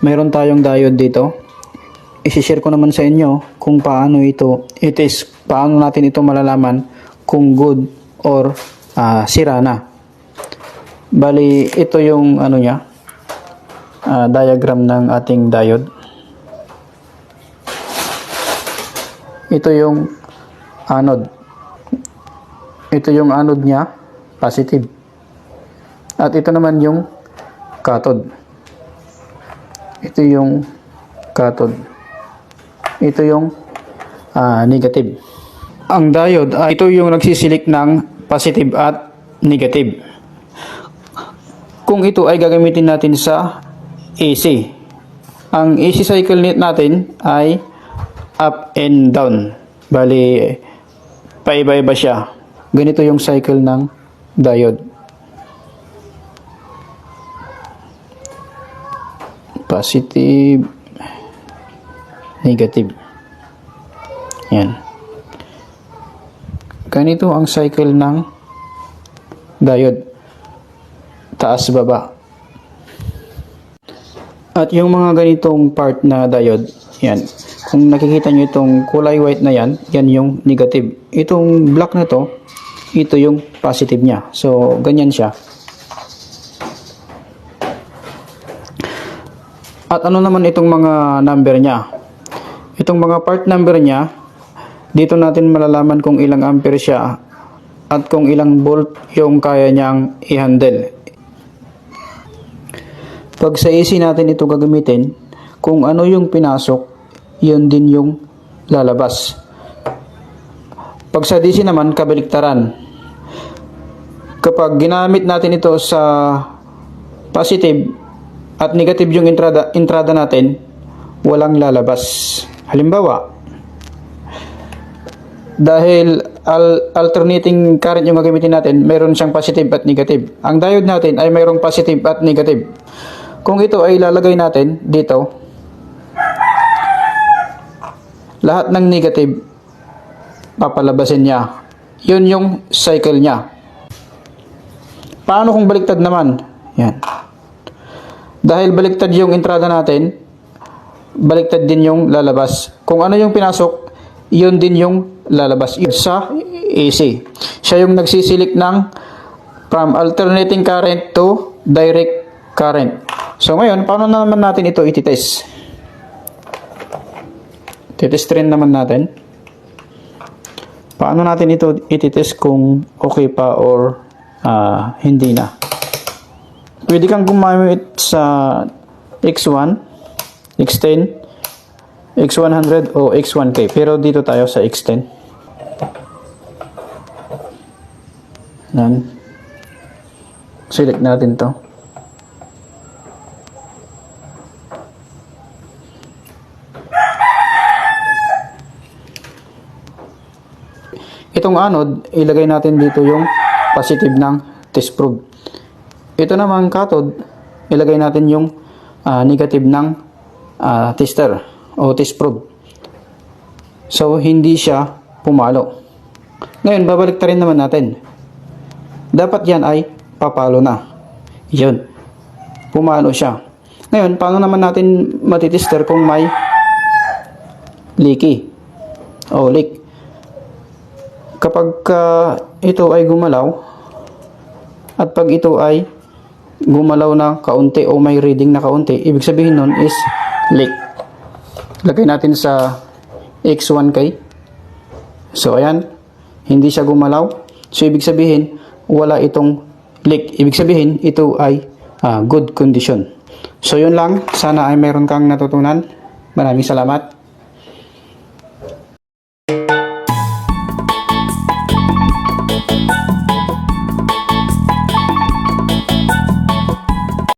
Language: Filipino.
Mayroon tayong diode dito. Isishare ko naman sa inyo kung paano ito, it is, paano natin ito malalaman kung good or ah, sira na. Bali, ito yung ano niya, ah, diagram ng ating diode. Ito yung anode. Ito yung anode niya, positive. At ito naman yung cathode. Ito yung cathode. Ito yung ah, negative. Ang diode, ay ito yung nagsisilik ng positive at negative. Kung ito ay gagamitin natin sa AC. Ang AC cycle natin ay up and down. Bali, paiba-iba siya. Ganito yung cycle ng diode. Positive, negative. Yan. Ganito ang cycle ng diode. Taas baba. At yung mga ganitong part na diode, yan. Kung nakikita nyo itong kulay white na yan, yan yung negative. Itong black na to, ito yung positive niya. So, ganyan siya. At ano naman itong mga number niya? Itong mga part number niya, dito natin malalaman kung ilang ampere siya at kung ilang volt yung kaya niyang i-handle. Pag sa AC natin ito gagamitin, kung ano yung pinasok, yun din yung lalabas. Pag sa DC naman, kabaliktaran. Kapag ginamit natin ito sa positive at negative yung entrada, entrada natin, walang lalabas. Halimbawa, dahil al- alternating current yung gagamitin natin, mayroon siyang positive at negative. Ang diode natin ay mayroong positive at negative. Kung ito ay lalagay natin dito, lahat ng negative, papalabasin niya. Yun yung cycle niya. Paano kung baliktad naman? Yan. Dahil baliktad yung entrada natin, baliktad din yung lalabas. Kung ano yung pinasok, yun din yung lalabas. Yun sa AC. Siya yung nagsisilik ng from alternating current to direct current. So ngayon, paano naman natin ito ititest? Titest rin naman natin. Paano natin ito ititest kung okay pa or ah, hindi na? Pwede kang gumamit sa X1, X10, X100 o X1K. Pero dito tayo sa X10. Yan. Select natin to. Itong anode, ilagay natin dito yung positive ng test probe. Ito naman cathode, ilagay natin yung ah, negative ng ah, tester o test probe. So, hindi siya pumalo. Ngayon, babalik rin naman natin. Dapat yan ay papalo na. Yun. Pumalo siya. Ngayon, paano naman natin matitester kung may leaky o leak? Kapag ah, ito ay gumalaw at pag ito ay gumalaw na kaunti o may reading na kaunti, ibig sabihin nun is leak. Lagay natin sa X1K. So, ayan. Hindi siya gumalaw. So, ibig sabihin, wala itong leak. Ibig sabihin, ito ay ah, good condition. So, yun lang. Sana ay meron kang natutunan. Maraming salamat.